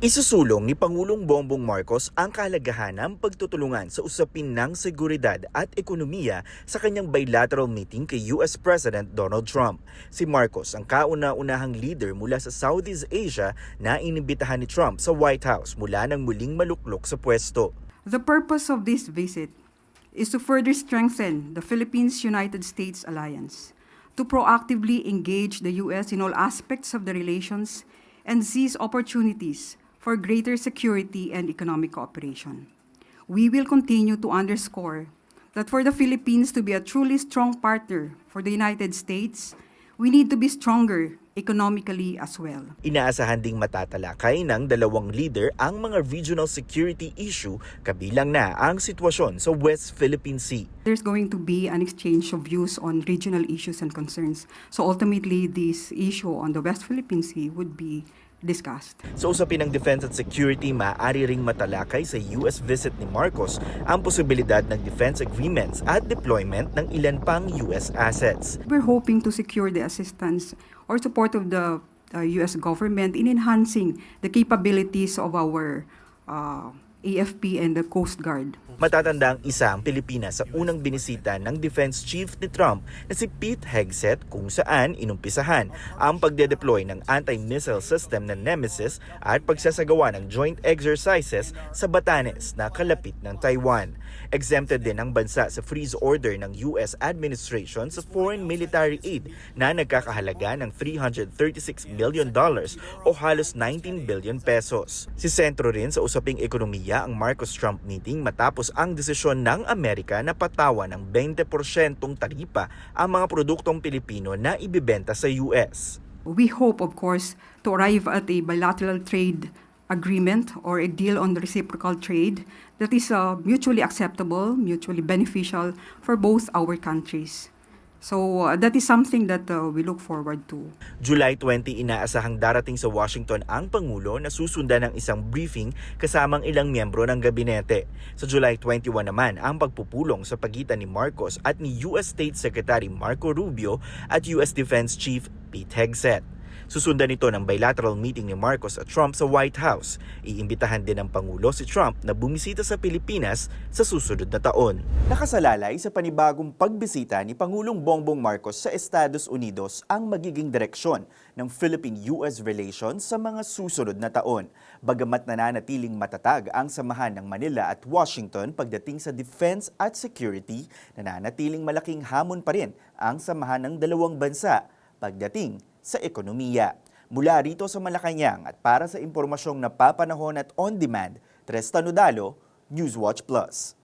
Isusulong ni Pangulong Bongbong Marcos ang kahalagahan ng pagtutulungan sa usapin ng seguridad at ekonomiya sa kanyang bilateral meeting kay US President Donald Trump. Si Marcos ang kauna-unahang leader mula sa Southeast Asia na inimbitahan ni Trump sa White House mula nang muling maluklok sa pwesto. The purpose of this visit is to further strengthen the Philippines-United States alliance, to proactively engage the U.S. in all aspects of the relations and seize opportunities for greater security and economic cooperation. We will continue to underscore that for the Philippines to be a truly strong partner for the United States, we need to be stronger economically as well. Inaasahan ding matatalakay ng dalawang leader ang mga regional security issue kabilang na ang sitwasyon sa West Philippine Sea. There's going to be an exchange of views on regional issues and concerns. So ultimately, this issue on the West Philippine Sea would be discussed. Sa usapin ng defense at security, maaari ring matalakay sa US visit ni Marcos ang posibilidad ng defense agreements at deployment ng ilan pang US assets. We're hoping to secure the assistance or support of the uh, U.S. government in enhancing the capabilities of our uh, AFP and the Coast Guard. Matatandang isa ang Pilipinas sa unang binisita ng defense chief ni Trump na si Pete Hegseth kung saan inumpisahan ang pagde-deploy ng anti-missile system na Nemesis at pagsasagawa ng joint exercises sa Batanes na kalapit ng Taiwan. Exempted din ang bansa sa freeze order ng US administration sa foreign military aid na nagkakahalaga ng 336 million dollars o halos 19 billion pesos. Si sentro rin sa usaping ekonomiya ang Marcos-Trump meeting matapos ang desisyon ng Amerika na patawan ng 20% taripa ang mga produktong Pilipino na ibibenta sa US. We hope, of course, to arrive at a bilateral trade agreement or a deal on reciprocal trade that is uh, mutually acceptable, mutually beneficial for both our countries. So uh, that is something that uh, we look forward to. July 20 inaasahang darating sa Washington ang Pangulo na susundan ng isang briefing kasamang ilang miyembro ng gabinete. Sa July 21 naman ang pagpupulong sa pagitan ni Marcos at ni US State Secretary Marco Rubio at US Defense Chief Pete Hegseth. Susundan ito ng bilateral meeting ni Marcos at Trump sa White House. Iimbitahan din ng Pangulo si Trump na bumisita sa Pilipinas sa susunod na taon. Nakasalalay sa panibagong pagbisita ni Pangulong Bongbong Marcos sa Estados Unidos ang magiging direksyon ng Philippine-US relations sa mga susunod na taon. Bagamat nananatiling matatag ang samahan ng Manila at Washington pagdating sa defense at security, nananatiling malaking hamon pa rin ang samahan ng dalawang bansa pagdating sa ekonomiya. Mula rito sa Malacanang at para sa impormasyong napapanahon at on-demand, Tres Tanudalo, Newswatch Plus.